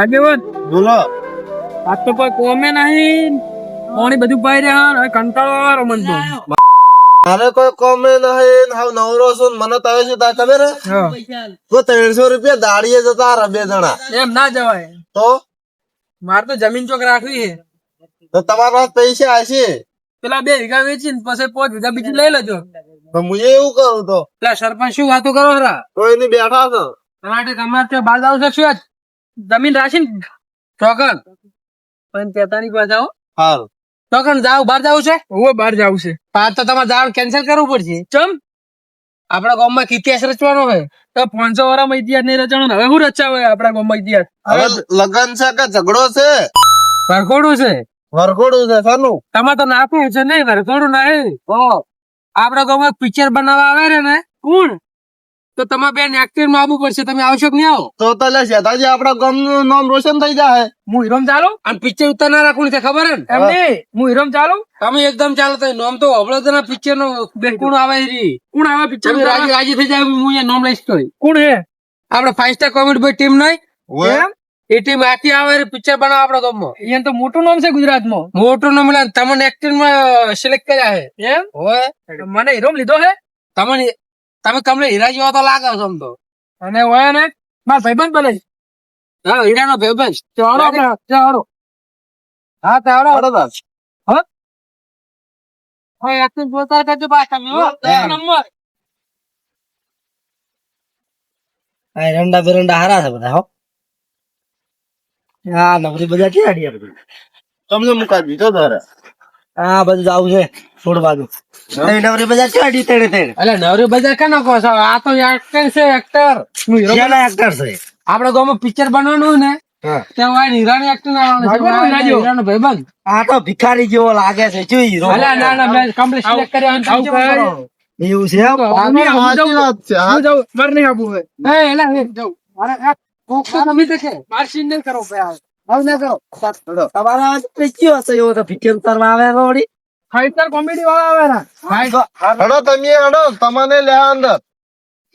આગેવાન બોલો. આ તો કોઈ કોમે નહીં. પાણી બધું પાઈ રહ્યા હવે કંટાળો આવે મન તો મારે કોઈ કોમે નહીં. હાવ નવરો છું મને તવે છે તા ખબર હે? તો ત્રણસો રૂપિયા દાડીએ જતા રહે બે જણા. એમ ના જવાય. તો? મારે તો જમીન ચોક રાખવી છે. તો તમારા પાસે પૈસા હશે પેલા બે વીઘા વેચીને પછી પાંચ વીઘા બીજી લઈ લેજો. તો હું એવું કરું તો. પેલા સરપંચ શું વાતો કરો હરા કોઈ ની બેઠા છો. તમારે તમારે જાવ છે શું? જમીન રાખીને ચોકન પણ તેતાની પાસે આવો. હારું ચોકન જાવ બહાર જવું છે? હું બહાર જવું છે. આ તો તમારે જવાનું કેન્સલ કરવું પડશે. ચમ? આપણા ગામમાં ઇતિહાસ રચવાનો હોય તો પાંચસો વર્ષમાં ઇતિહાસ નહીં રચવાનો હવે શું રચાવે આપણા ગામમાં ઇતિહાસ? હવે લગન છે કે ઝઘડો છે? વરઘોડું છે. વરઘોડું છે સાનું. તમારે તો નાખવું છે નહીં વરઘોડું નહીં. આપણા ગામમાં પિક્ચર બનાવવા આવે ને કોણ? તો તમારે બેન એક્ટરમાં આવવું પડશે. તમે આવશો કે નહીં આવો? તો તો લે શેતાજી ગામનું નામ રોશન થઈ જાય હું હીરોમ ચાલુ? અને પિક્ચર ઉતારનારા કોણ છે ખબર હે ને? એમ નહીં. હું હીરોમ ચાલુ? તમે એકદમ ચાલો તો નોમ તો હવળદ ના પિક્ચર નો કોણ આવે રી કોણ આવે પિક્ચર રાજી રાજી થઈ જાય હું અહીંયા નોમ લઈશ તો કોણ હે આપડે ફાઈવ સ્ટાર કોમેડી ભાઈ ટીમ નહીં. એમ? એ ટીમ આખી આવે પિક્ચર બનાવ આપડા ગામમાં. અહીંયા તો મોટું નામ છે ગુજરાતમાં મોટું નામ તમને એક્ટિંગમાં સિલેક્ટ કર્યા હે એમ? હોય. મને હીરોમ લીધો હે તમને તમે તમને હીરા જેવા તો લાગો છો તો. અને હોય ને મારા ભાઈબંધ બને હા હીરા નો ભાઈબંધ ચાલો ચાલો હા ચાલો તાર. હા? એક્ટિંગ જોતા કરજો પાછા તમે હો. એક નંબર. રંડા બેરંડા હારા છે બધા હો. હા નવરી બધા ક્યાં અડી આપણે તમને મુકા દીધો તારે. હા બધું આવું છે. બાજુ નવરી બજાર ક્યાં અડી તેડે તેડે એટલે નવરી બજાર કેનો કહો છો? આ તો એક્ટર છે એક્ટર હું હીરો એક્ટર છે? આપડે ગામમાં પિક્ચર બનવાનું ને. તમારા પૈસ્યો હશે એવો તો પિક્ચર ઉતારવા આવે વળી. Five વાળા આવે ને. હડો તમે હડો. તમને લે અંદર.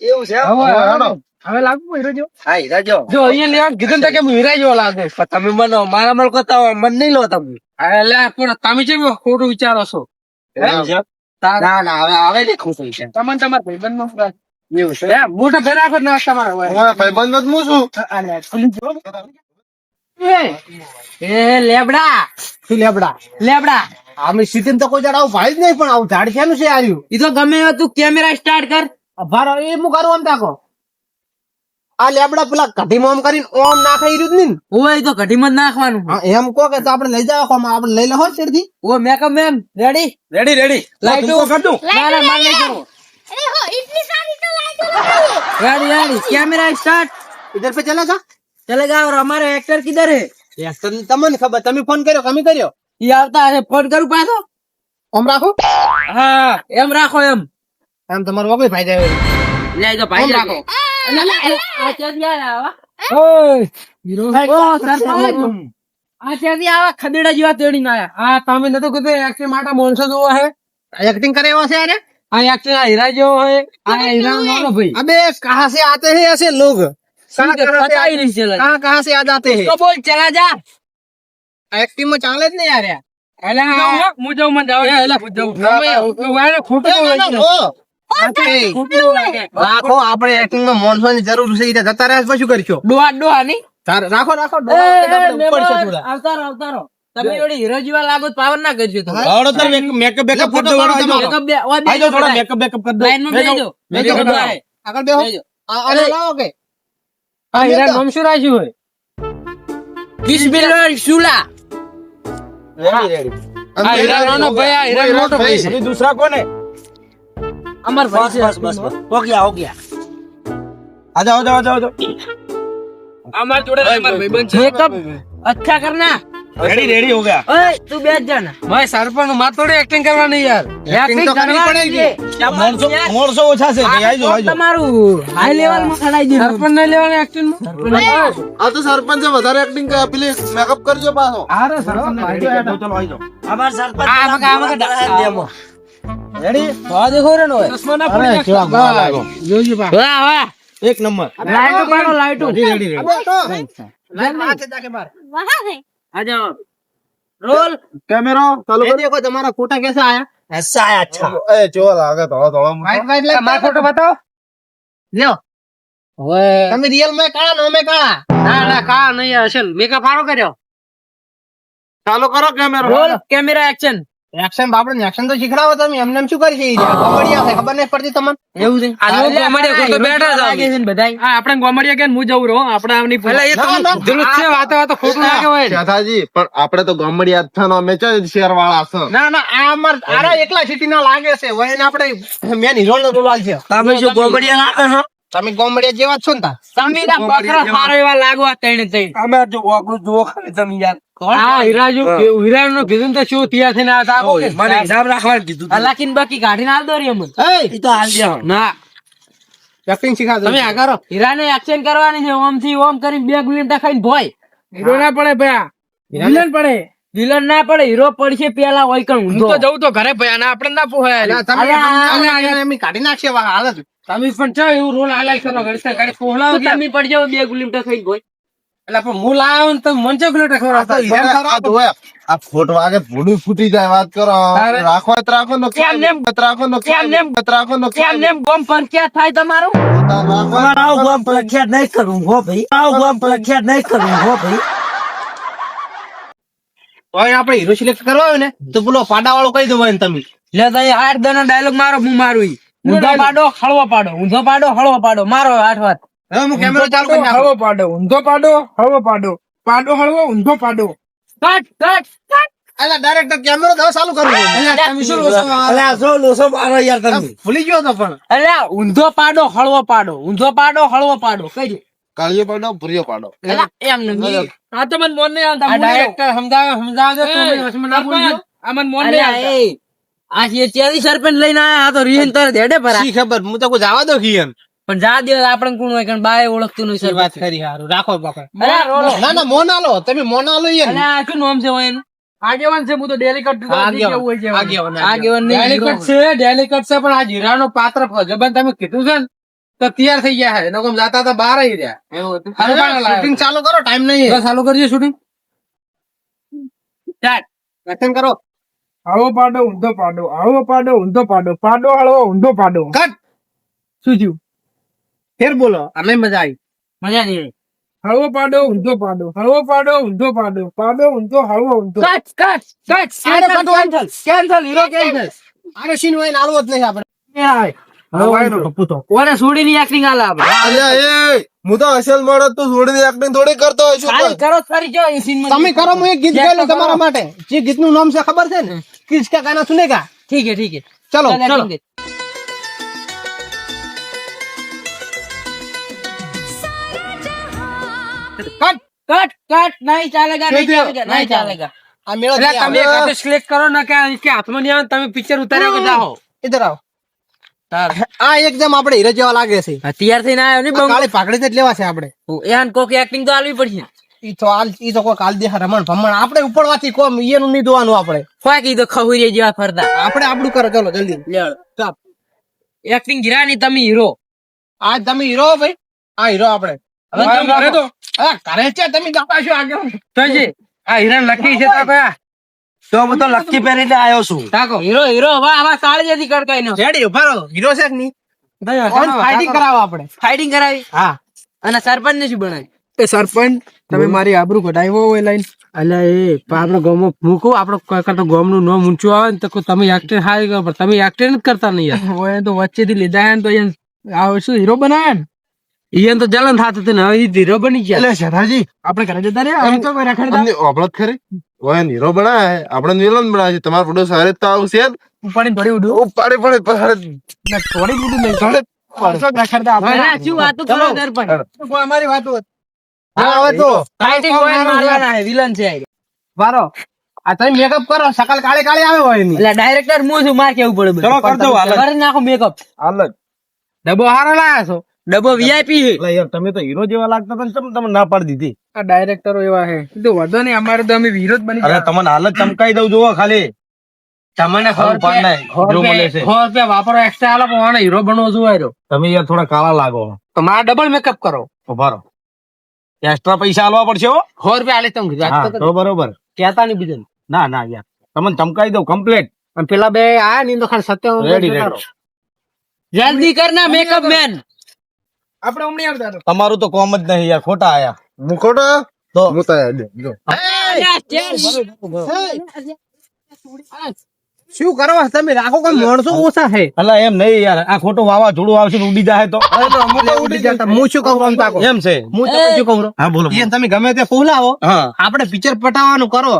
એવું છે? એમ? હવે, લાગુ હીરો જેવો? હા હીરા જો જો અહીંયા લેવા કીધું ને તો કે હું હીરા જેવો લાગે. તમે મને મારા મળ કરતા મન નહીં લો તમે. એટલે પણ તમે કેમ ખોટું વિચારો છો? ના ના હવે હવે નહીં ખુશ થઈ છે તમને તમારા ભાઈબંધ નો એવું છે? મોટા ને તમારે ભાઈબંધ જ હું છું. એ લેબડા. શું લેબડા? લેબડા. અમે સીધી તો કોઈ જાડ આવું ભાઈ જ નહીં પણ આવું ઝાડ શેનું છે આર્યું? એ તો ગમે તું કેમેરા સ્ટાર્ટ કર. ભારો એ હું કરું આમ તાકો? આ લેબડા પેલા કઢીમાં આમ કરીને ઓમ નાખે રહ્યું જ નહીં ઓવે તો કઢીમાં જ નાખવાનું. એમ કહો કે તો આપણે લઈ જાવ કોમ આપણે લઈ લેવો શેરથી. ઓ makeup ma'am ready ready ready light ઉપર કટું મારા માલ નહીં કરું. અરે હો ઇટલી સારી તો લાઈટ ઉપર રેડી રેડી કેમેરા સ્ટાર્ટ ઇધર પે ચલા જા. ચલે જાઓ હમારે એક્ટર કિધર હે. એક્ટર તમને ખબર તમે ફોન કર્યો કમી કર્યો. ये આવતા હશે ફોન કરું પાછો આમ રાખો હા એમ રાખો એમ આમ તમારો વગર ભાઈ જાય લે જો ભાઈ ફોન રાખો. આ ચાંદી આયા ઓય હીરો ઓ સરપંચ આ ચાંદી આવા ખદેડા જેવા તેડીને આયા હા તમે નતો કીધું એક્ટિંગ માટે માણસો જોવો હે एक्टिंग करे वहाँ से अरे આ એક્ટિંગ આ હીરા જેવો હોય આ હીરા નો ભાઈ अबे कहाँ से आते हैं ऐसे लोग कहाँ कहाँ से પતા ही नहीं चला कहाँ कहाँ से आ जाते हैं તો બોલ ચલા જા એક્ટિવમાં ચાલે જ ને યાર એલા હું મને જાવ એલા હું જાઉં. ખોટું રાખો આપણે એક્ટિંગમાં મોનસો ની જરૂર છે એટલે જતા રહ્યા પછી કરશો. ડોહા ડોહા ની રાખો રાખો અવતારો અવતારો પાવર ના કરજો તમે. આ હીરા નામ શું રાખ્યું હોય. Ready ready. મોટો ભાઈ છે. કોને? અમર ભાઈ બસ બસ બસ હો ગયા જાઓ જાઓ જાઓ અમર ભાઈ બન અચ્છા કરના. રેડી રેડી હો ગયા ઓય તું બેસ જા ને ભાઈ સરપંચમાં થોડી એક્ટિંગ કરવાની યાર. એક્ટિંગ કરવી પડે મોણસો મોણસો ઓછા છે ભાઈ આજો આજો તમારું? હાઈ લેવલમાં ખડાઈ દીધું. સરપંચ ને લેવાની એક્ટિંગ આ તો સરપંચ વધારે એક્ટિંગ કરે પ્લીઝ મેકઅપ કરજો પાછો. અરે સરપંચ આજો ચલો આજો અમાર સરપંચ આ મગા મગા દેમો રેડી તો દેખો રે નો ચશ્મા ના પડી નાખો. જોજો પા વાહ વાહ. એક નંબર. લાઈટો પાડો લાઈટો. રેડી રેડી લાઈટ માથે જાકે બાર વાહ આ જાઓ. રોલ. કેમેરો ચાલુ કરી. દેખો તમારા ફોટા કેસા આયા? એસા આયા અચ્છા. એ જો લાગે ધોળો ધોળો વાઈટ વાઈટ લાગે મારા ફોટો બતાવો. લ્યો. હવે તમે રીઅલમાં કાળા નો મે કાળા? ના ના કાળા નહીં અસલ મેકઅપ આરો કર્યો. ચાલુ કરો કેમેરો. રોલ કેમેરા એક્શન એક્શન બાપડે એક્શન તો શીખડાવો તમે. એમને એમ શું કરી છે કોમેડિયા છે ખબર નહીં પડતી તમને? એવું છે? આ જો કોમેડી તો બેઠા લાગે છે ને બધાય? હા આપણે કોમેડી કેન હું જઉં રહો આપણે આમની ભલે એ ના, ના, છે વાત વાત ખોટું ના કહેવાય શેઠાજી પણ આપણે તો ગમડિયા જ છે ને અમે શેર વાળા છે? ના ના આ અમર આરા એકલા સિટી ના લાગે છે. વય ને આપણે મેન હીરો નો રોલ છે. તમે શું કોમેડિયન આપે છો? તમે કોમેડિયા જેવા છો ને તા? તમે ના બકરા સારો એવા લાગવા તઈને તઈ અમે જો ઓગળું જો ખાલી તમે યાર. હાલ કરવાની છે ઓમથી ઓમ કરી બે ગુલીમટા ખાઈને ભોય. હીરો ના પડે ભયા. વિલન પડે. વિલન ના પડે હીરો પડશે પેલા હોય કણ હું તો જવું તો ઘરે ભયા ના આપણે ના પોહાય કાઢી નાખશે હાલત તમે પણ છો એવું રોલ હાલાલ કરો પડી જાવ બે ગુલીમટા ખાઈને ભોય. એટલે પણ હું લાવ્યો ને તમે મન ચો ગુલીમટા આ તો હોય. આ ફોટો વાગે ભૂંડું ફૂટી જાય વાત કરો. રાખો રાખો ને કેમ નેમ? રાખો ને કેમ નેમ? રાખો ને કેમ નેમ ગોમ પર થાય તમારું? રાખો ગામ પ્રખ્યાત નહીં કરું હો ભાઈ. આવું ગામ પ્રખ્યાત નહીં કરું હો ભાઈ. હવે આપણે હીરો સિલેક્ટ કરવા હોય ને તો પેલો પાડા વાળો કહી દો ને તમે. લે આઠ દનો ડાયલોગ મારો હું મારું ઈ. ઊંધો પાડો હળવો પાડો ઊંધો પાડો હળવો પાડો. મારો આઠ વાત. હવે હું કેમેરો ચાલુ કરી નાખું. પાડો ઊંધો પાડો હળવો પાડો. પાડો હળવો ઊંધો પાડો. કટ કટ કટ અલા ડાયરેક્ટર કેમેરો તો હવે ચાલુ કરવું તમે શું રોસો? અલ્યા જો લોસો મારો યાર તમે. ભૂલી ગયો તો પણ. અલ્યા ઊંધો પાડો હળવો પાડો. ઊંધો પાડો હળવો પાડો. કઈ કાળિયો પાડો ભૂરિયો પાડો. અલા, એમ નહીં આ તો મને મોન નહીં આવતા ડાયરેક્ટર સમજાવે સમજાવે આ મને મોન નહીં આવતા. આ જે ચેરી સરપંચ લઈને આયા આ તો રીહન તારે દેડે ભરા. ખબર? હું તો કોઈ જવા દો ખીયન પણ જા દિવસ આપણે કોણ હોય કારણ બાય ઓળખતું નહીં વાત કરી હારું. રાખો ના ના મોનાલો. તમે મોનાલો શું નામ છે એનું? આગેવાન છે હું તો ડેલિકટ આગેવાન, આગેવાન, આગેવાન. ડેલિકટ છે ડેલિકટ છે પણ આ જીરાનો પાત્ર જબન તમે કીધું છે ને તો તૈયાર થઈ ગયા છે નકમ જાતા હતા આવી રહ્યા. એવું પાડો શૂટિંગ ચાલુ કરો ટાઈમ નહીં ચાલુ કરજો શૂટિંગ કરો. હળવો પાડો ઊંધો પાડો હળવો પાડો ઊંધો પાડો. પાડો હળવો ઊંધો પાડો. કટ શું થયું? ફેર બોલો અમે મજા આવી. મજા નહીં આવી. હળવો પાડો ઊંધો પાડો. હળવો પાડો ઊંધો પાડો. પાડો ઊંધો હળવો ઊંધો. Cut cut cut. અરે, cancel cancel, cancel, hero cancel. Scene હોય ને આલવો જ નહીં આપણે. એ આવે. ઓને છોડીની acting હાલે આપણે. અલ્યા એ હું તો અસલ મળત તો છોડીને થોડી કરતો હોય છું ખાલી કરો તો ખરી જો એ scene માં. તમે કરો હું એક ગીત ગાયેલું તમારા માટે. જે ગીતનું નામ છે ખબર છે ને? કિસકા ગાના સુનેગા. ઠીક હે ઠીક હે ચલો. ચાલ, કટ કટ કટ નહીં ચાલેગા નહીં ચાલેગા નહીં ચાલેગા આ મેળો તમે આવે. કાં કરો ને કે કે હાથમાં નહીં આવે તમે પિક્ચર ઉતાર્યો કે જાઓ. ઇધર આવો. આ એકદમ આપણે હીરો જેવા લાગે છે. તૈયાર થઈને આવ્યો ને આ કાળી જ લેવા છે આપણે. એહાન કોક એક્ટિંગ તો આલવી પડશે. ઈ તો હાલ ઈ તો કોઈ કાલ દેખા રમણ ભમણ. આપણે ઉપરવાથી કોમ એનું નહીં ધોવાનું આપણે. કોઈ કીધું ખહુરી જેવા ફરતા. આપણે આપણું કરો ચલો જલ્દી. ચાપ. એક્ટિંગ ગિરાની તમે હીરો. આ તમે હીરો ભાઈ. આ હીરો આપણે. હવે તો હા કરે છે તમે ગાતા આગળ? તો આ હીરા લકી છે તો કયા તો હું તો લક્કી પહેરીને આવ્યો છું. તાકો હીરો હીરો વાહ આવા કાળી જેથી કરતો એનો રેડી ઊભા હીરો છે કે ફાઇટિંગ કરાવો આપણે. ફાઇટિંગ કરાવી? હા. અને સરપંચ ને શું બનાવી એ સરપંચ તમે મારી આબરૂ કઢાવ્યો હોય લાઈન અલ્યા એ આપડે ગામમાં મૂકું આપડે કોઈ નું નામ ઊંચું આવે ને તો તમે એક્ટર હારી કરો પણ તમે એક્ટર જ કરતા નહીં યાર. તો વચ્ચેથી લીધા હે ને તો અહીંયા આવો શું હીરો બનાવ્યા ને? ઈયન તો જલન થાતું હતું ને હવે ઈ હીરો બની ગયા. એટલે શેઠાજી આપણે ઘરે જતા રે આમ તો કોઈ રખડતા અમને ઓબળત ખરી? ઓય નીરો બનાવે આપણે નીલન બનાવે છે તમારો ફોટો સારે તો આવશે. ઉપાડીને થોડી ઉડું. ઉપાડી પડે પર ના થોડી ઉડું નહીં. થોડે પરસો રખડતા આપણે. ના શું વાતો કરો સરપંચ કોઈ અમારી વાતો હા હવે તો ફાઇટિંગ કોઈ મારવાના હે વિલન છે વારો. આ તમે મેકઅપ કરો સકાલ કાળે કાળે આવે હોયની એટલે ડાયરેક્ટર હું છું માર કેવું પડે ચલો કર દો હાલ કરી નાખો મેકઅપ હાલ ડબો હારો લાયા છો? ડબ્બો વીઆઈપી છે. એટલે યાર તમે તો હીરો જેવા લાગતા હતા તમે ના પાડી દીધી. આ ડાયરેક્ટરો એવા છે. તો વાંધો નહીં અમારે તો અમે વિરોધ બની અરે તમને હાલત ચમકાઈ દઉં જોવો ખાલી. તમને ખબર પડ નહીં હીરો મળે છે. સો રૂપિયા વાપરો એક્સ્ટ્રા આલો પણ હીરો બનવો છું આયરો. તમે યાર થોડા કાળા લાગો. તો મારા ડબલ મેકઅપ કરો. ઉભારો એક્સ્ટ્રા પૈસા આલવા પડશે હો. સો રૂપિયા આલે તમે કીધું. તો બરોબર. કહેતા નહીં બીજું ના ના યાર. તમને ચમકાઈ દઉં કમ્પ્લેટ અને પેલા બે આયા નીંદો ખાલી સત્યાવન રેડી રેડી જલ્દી કર ના મેકઅપ મેન આપણે હમણાં આવતા હતા. તમારું તો કોમ જ નહીં યાર ખોટા આયા. મુખોટો તો હું તો જો. શું કરવા? તમે રાખો કોઈ માણસો ઓછા છે. અલા એમ નહીં યાર આ ખોટું વાવાઝોડું આવશે ઉડી જાય તો. ઉડી જતા. હું શું કહું આમ તાકો એમ છે. હું તમને શું કહું હા બોલો એમ તમે ગમે તે ફૂલાવો. આપણે પિક્ચર પટાવવાનું કરો.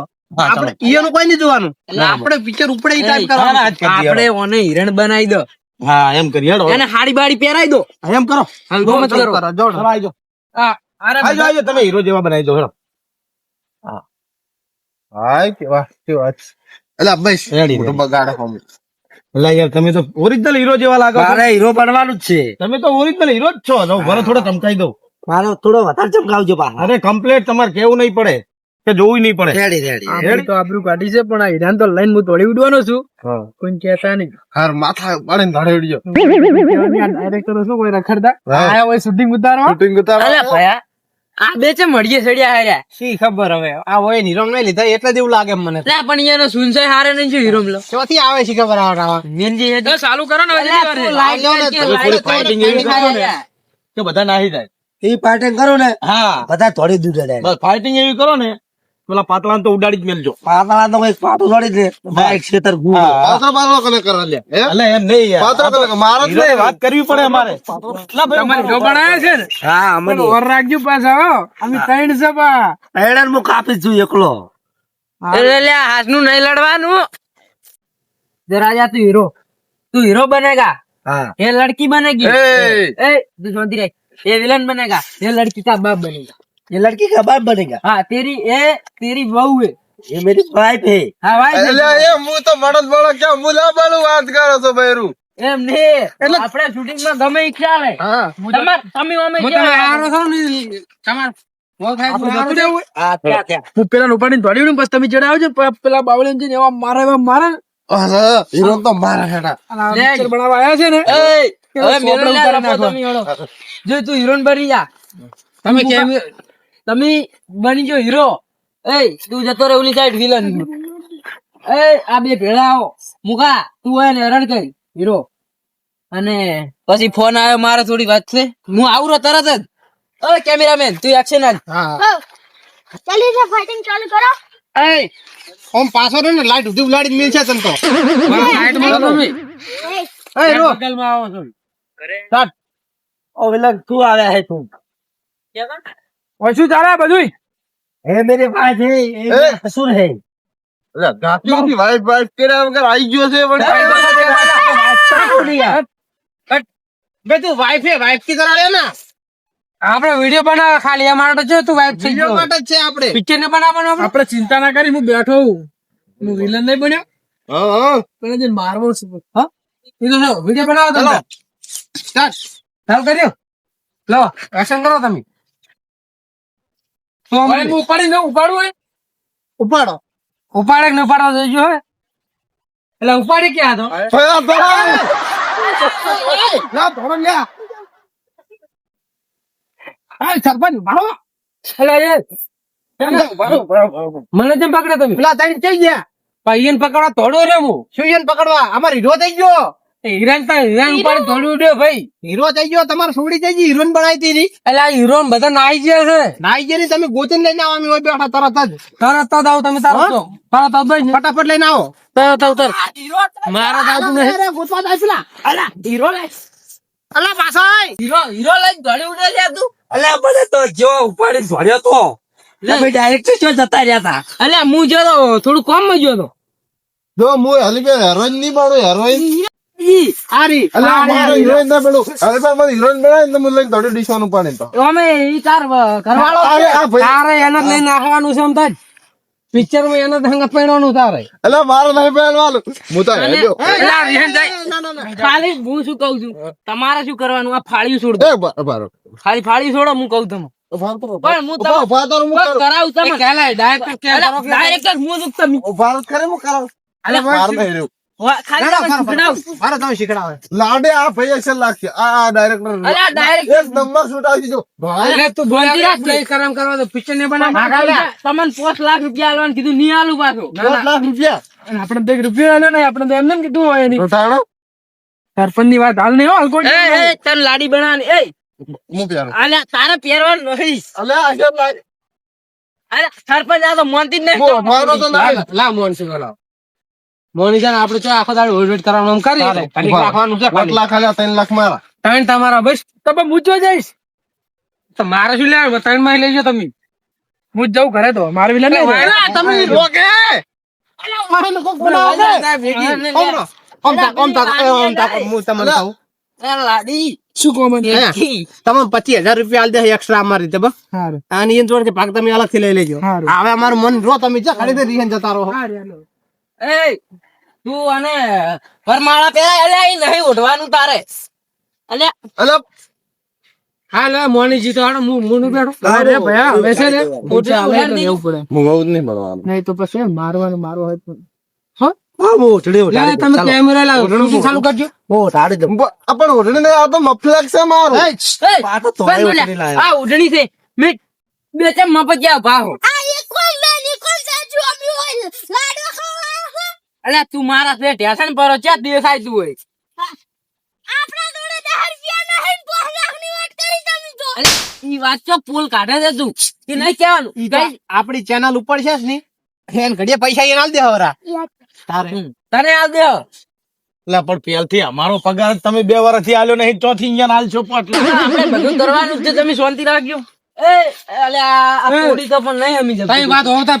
આપણે ઈયોનું કોઈ નહીં જોવાનું. આપણે પિક્ચર ઉપડે ટાઈપ કરવાનું. આપણે ઓને હિરણ બનાવી દો. હા એમ કરી હેડો. એને હાડી બાડી પહેરાઈ દો. એમ કરો. તે કરો જો. આવજો હા, અરે આવજો આવજો તમે હીરો જેવા બનાવી દો હેડો. હાય કેવા કેવા છે. અલા બસ રેડી, મોટો બગાડે હમ અલા યાર તમે તો ઓરિજિનલ હીરો જેવા લાગો. મારે હીરો બનવાનું જ છે. તમે તો ઓરિજિનલ હીરો જ છો. જો ઘરે થોડો ચમકાઈ દો. મારો થોડો વધારે ચમકાવજો પા અરે કમ્પ્લેટ તમારે કેવું નહીં પડે. કે જોવું નહીં પડે. રેડી રેડી આપણે તો આબરૂ કાઢી છે પણ આ હીરાન તો લઈને હું તોડી ઉડવાનો છું. કોઈ કહેતા નહીં. હાર માથા પાડીને ધાડે ઉડ્યો. ડાયરેક્ટર શું કોઈ રખડતા? આયા હોય શૂટિંગ ઉતારવા? શૂટિંગ ઉતારવા? અલે ભયા આ બે છે મળીએ સડ્યા હાર્યા શી ખબર હવે? આ હોય ને હીરો નહીં લીધા એટલે જેવું લાગે મને. લે પણ એનો સુનસાઈ હારે નહીં છે હીરો મલો ચોથી આવે છે ખબર આવે આવા? મેનજી હે તો ચાલુ કરો ને લાઈટ લાઈટ એવી કરો ને. કે બધા નાહી જાય. એ પાર્ટિંગ કરો ને. હા. બધા થોડી દૂર જાય બસ ફાઇટિંગ એવી કરો ને. પેલા પાતળા તો ઉડાડી જ મેલજો. પાતળા તો કઈ ઉડાડી દે બાઈક છેતર ગુ પાતળો પાતળો કને કરે લે એટલે એમ નહીં યાર. પાતળો કને મારે જ નહીં. વાત કરવી પડે અમારે. તમારે જોગણ આયા છે હા અમને. ઓર રાખજો પાછા હો. અમે ત્રણ છે બા. એડન મુ કાપી છું એકલો. એટલે લે હાસનું નહીં લડવાનું. રાજા તું હીરો. તું હીરો બનેગા. હા. એ લડકી બનેગી. એ. તું જોંધી રહી એ વિલન બનેગા. એ લડકી કા બાપ બનેગા. ये लड़की का बाप बनेगा हाँ तेरी ये तेरी बहू है ये मेरी वाइफ है हाँ वाइफ એટલે એ હું તો બળદ બળદ ક્યાં હું લા બળું વાત કરો છો બૈરું એમ નહીં આપણે શૂટિંગ માં ગમે ઈ ખ્યાલ હે તમાર તમે અમે હું તમે હારો છો ને તમાર બહુ થાય તો હારું રહેવું. હા ત્યાં ત્યાં હું પેલા ઉપાડીને દોડી ને પછી તમે ચડાવજો પ- પેલા બાવળી ને એવા મારે એવા મારે ને. અરે, હીરો તો મારા હેડા અને આ picture બનાવવા આવ્યા છે ને એ હવે સોપડે મેલો લે ઉતારી રમો નાખો. તમે હેડો. જો તું હીરોઈન બની જા તમે કેમ તમે બની જો હીરો એ તું જતો રહે ઓલી સાઈડ વિલન એ આ બે ભેળા આવો. મુકા તું હોય ને હેરાન કરી હીરો અને પછી ફોન આવ્યો મારે થોડી વાત છે. હું આવું રહ્યો તરત જ. ઓય કેમેરામેન તું એક્શન આજ હા. ચાલી જા ફાઇટિંગ ચાલુ કરો. એ ઓમ પાછો ને લાઈટ ઉધી ઉલાડી મિલ છે તન તો સાઈડમાં તમે. એ રો. બગલમાં આવો છો સ્ટાર્ટ ઓ વિલન તું આવ્યા હે તું. ઓય શું ચાલે બધું એ મેરે પાસે એ! હસુર હે એટલે ગાંઠિયોથી વાઈફ વાઈટ કર્યા વગર આઈ ગયો છે પણ બે તું વાઈફ હે વાઈફ કી લે ના આપણે વીડિયો બનાવે ખાલી અમારે તો છે તું વાઈફ થઈ વિડિયો માટે છે આપણે પિક્ચર ને બનાવવાનું આપણે આપણે ચિંતા ના કરી હું બેઠો હું હું વિલન નહીં બન્યો હા હા પેલા જઈને મારવો છે હા એ તો વીડિયો બનાવો તમે ચાલ ચાલ કર્યો લો એક્શન કરો તમે ઉપાડી ને ઉપાડું હોય? ઉપાડો. ઉપાડે ને ઉપાડવા જોઈજો હે. એટલે ઉપાડી ક્યાં તો સરપંચ એ મને જેમ પકડે તમે? પેલા તારી થઈ ગયા. પૈયન પકડવા તોડો રે હું. શું પકડવા? અમાર રો થઈ ગયો. હિરાન તા હિરાન તોડી ઉડ્યો ભાઈ. હીરો થઈ ગયો તમારે સોડી થઈ ગઈ હિરોન બનાવી હતી એટલે આ હીરો બધા નાઈ છે. નાઈ તમે ગોતીને લઈને આવો હોય બેઠા તરત જ. તરત જ આવો તમે તારો તરત જ ભાઈ ફટાફટ લઈને આવો. તરત ઉતર. મારા દાદુ ને ગોતવા જાય અલા હીરો લે અલા પાછા હીરો હીરો લઈને દોડી ઉડે લે તું. અલ્યા મને તો જો ઉપાડી દોડ્યો તો. ડાયરેક્ટ જો જતા રહ્યા હતા. અલ્યા હું જો થોડું કોમમાં ગયો તો. જો હું હલી બે હેરોઈન નહીં બનું હેરોઈન ઈ આરી અલા મારો હિરોઈન ના પેલું હવે પણ મને હિરોઈન બનાવીને તો મને લઈને દોડી ડીસવાનું પાણી તો. અમે ઈ તાર ઘરવાળો અરે આ ભાઈ. તારે એને જ નાખવાનું છે સમજાય પિક્ચરમાં એને જ પહેરવાનું તારે. અલા મારો નહીં પહેરવાનું. હું તો હેડ્યો. એલા, વિહાન જાય. ના ના ના. ખાલી હું શું કઉ છું? તમારે શું કરવાનું? આ ફાળી છોડ દો. ખાલી ફાળી છોડો હું કઉ તમે પણ હું ઉભા- ઊભા તો હું બસ કરું. કરાવું તમે કહેલાય, direct જ કે કરો કે- ડાયરેક્ટ જ હું કરાવું. અરે માર નહીં રહ્યું. વા- ખાલી ના, ના, તમે ફરો, ફરો. શીખડાવ. ફરો તમે શીખડાવે. લાડે આ ભાઈ એક્શન લાગશે આ આ ડાયરેક્ટર એક નંબર શૂટ આવી જો અરે તું બોલતી રાખ. બોલ્યા કરમ કરવા તો પિક્ચર ને બનાવ તમને પાંચ લાખ રૂપિયા આલવાનું કીધું નહીં આલું પાછું. દોઢ લાખ રૂપિયા? આપણે તો એક રૂપિયો આલ્યો નહીં આપણે તો એમને એમ કીધું હોય એની. તો સરપંચની વાત હાલ નહીં હો હાલ કોઈ એ એ લાડી બનાવવાની. એ હું પ્યારો અલ્યા તારે પહેરવાનું નહીં. અલે આ અરે સરપંચ આ તો માનતી જ નહીં. મારો તો લા મોન મોની જાન આપણે ચો આખો દાડ વેટ કરવાનું આમ કરી. રાખવાનું છે ખાલી. લાખ આલ્યા ત્રણ લાખ મારા ત્રણ તમારા બસ તમે મૂજો જઈશ તો મારે શું લેવા ત્રણમાં લઈ જાઓ તમે હું જ જઉં ઘરે તો મારે બી લઈ તમે પચીસ હજાર રૂપિયા આલ દે એક્સ્ટ્રા અમારી રીતે એન જોડે ભાગ તમે અલગથી લઈ લેજો. હવે અમારું મન રો તમે ખાલી જતા રહો એ તું અને વરમાળા પહેરાય એટલે અહીં નહીં ઉઠવાનું તારે. અલે અલે હા લે મોની તો આનો હું મુનું બેઠો અરે ભયા બેસે રે ઉઠે આવે તો એવું પડે હું બહુ જ નહીં મળવાનું નહીં તો પછી મારવાનું મારો હોય તો. હા? હું ઉઠડી ઉઠાડી તમે કેમેરા લાવો shooting ચાલુ કરજો. હું ઉઠાડી દઉં. પણ ઓઢણી ને આ તો મફલક છે મારું. એ, એ, આ તો તોય ઉઠડી લાયો. આ ઉડણી છે. મેં બે ચાર મફતિયા ભાવ. આ એક કોલ અમે હોય. અલ્યા તું મારા તે ઢેસણ પર ક્યાં દેખાય તું હોય. આપણા જોડે રૂપિયા નહીં પાંચ વાત કરી તમે તો. ઈ વાત તો પુલ કાઢે છે તું? એ નહીં કહેવાનું. ઈ તો આપણી ચેનલ ઉપર છે ને. હેન એને ઘડીએ પૈસા એને આલ દે હવરા તારે. હમ. તને આ દે એટલે પણ પેલથી અમારો પગાર તમે બે વર્ષથી આલ્યો નહીં ચોથી અહીંયા આલ છો પોટ આપણે બધું કરવાનું જ છે તમે શાંતિ રાખજો.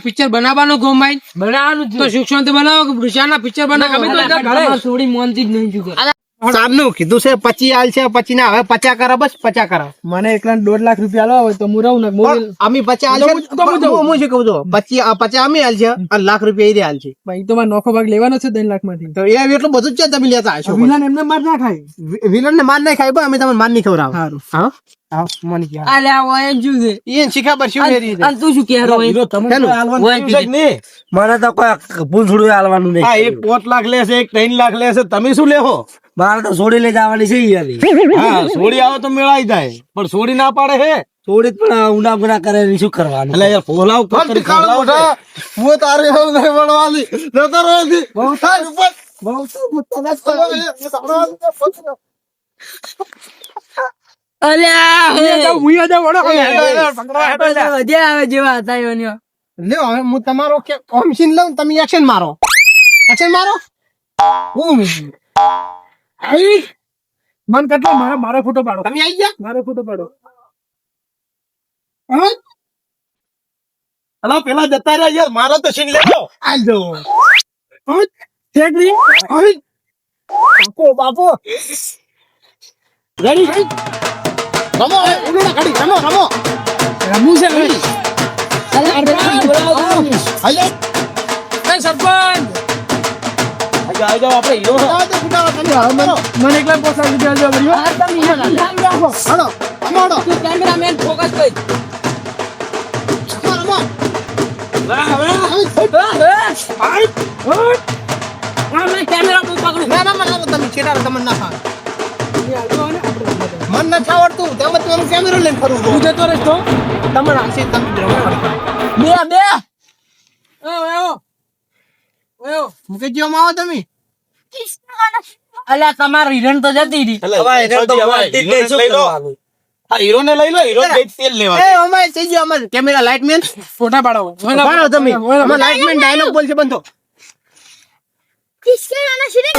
પિક્ચર બનાવવાનું ગોમાઈ બનાવવાનું તો શિક્ષણ બનાવો કે પિક્ચર બનાવો? થોડી મોનથી જ નહીં જુગર સામનું કીધું છે પચી હાલ છે પચી ના હવે પચા કરો બસ પચા કરો. મને એકલા દોઢ લાખ રૂપિયા હોય તો હું રહું ને અમે પચા હાલ છે હું શું કહું છું? પચી પચા અમે હાલ છે અને લાખ રૂપિયા એ હાલ છે. ભાઈ તો મારે નોખો ભાગ લેવાનો છે ત્રણ લાખમાંથી તો એ એટલું બધું જ છે તમે લેતા આવશો વિલન એમને માર ના ખાય. વિલન ને માર નહીં ખાય ભાઈ અમે તમને માર નહીં ખવડાવ. સારું હા? હા મને ક્યાં? અલ્યા ઓય શું છે? એને શીખાબર શું મેરી છે? અને તું કોઈ પૂંછડું હાલવાનું નહીં એક પોત લાખ લેશે એક ત્રણ લાખ લેશે તમે શું લેહો? મારે તો સોડી લઈ જવાની છે યાર. હા સોડી આવે તો મેળાઈ જાય. પણ સોડી ના પાડે હે. છોડી પણ ઉના ગુના કરે ને શું કરવાનું? એટલે યાર ફોલાવ હટ કાળા મોઢા હું તારે નહીં વળવાની નતર હોય છે. હાલ ઉપર. અલ્યા હું. યાદ વડો વધ્યા આવે જેવા હતા લ્યો હવે હું તમારો કે ઓમસીન લઉં તમે એક્શન મારો. એક્શન મારો? હું મન કરતો મારો મારો ફોટો પાડો. તમે આવી ગયા? મારો ફોટો પાડો. હલો પેલા જતા રહ્યા યાર મારો તો સીન લેવો. આલ દો બાપો બાપો. રેડી રમો હવે ઉડોડા કાઢી રમો રમો. રમવું છે. હાલો. એ સરપંચ. આવી જાઓ આપણે હીરો. ફટાવો તો ફટાવો તમે મને એકલા પોસા રૂપિયા આલજો બરાબર? હાલો. રમો તું કેમેરામેન ફોકસ કર. તમે મન નથી આવડતું. તેમ જ તમારું કેમેરો લઈને ફરવું તું જતો રહીશ તો. તમે જ રમો બે બે. મૂકી ગયો માવો તમે? અલ્યા તમારો હિરણ તો જતી હતી હીરો ડાયલોગ બોલશે બંધો કિસ્સાના શિરે એ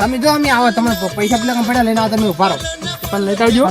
તમે જો અમે આવો તમે પૈસા પેલા કમ પડ્યા લઈને આવો તમે ઊભા રહો. પણ લેતા આવજો.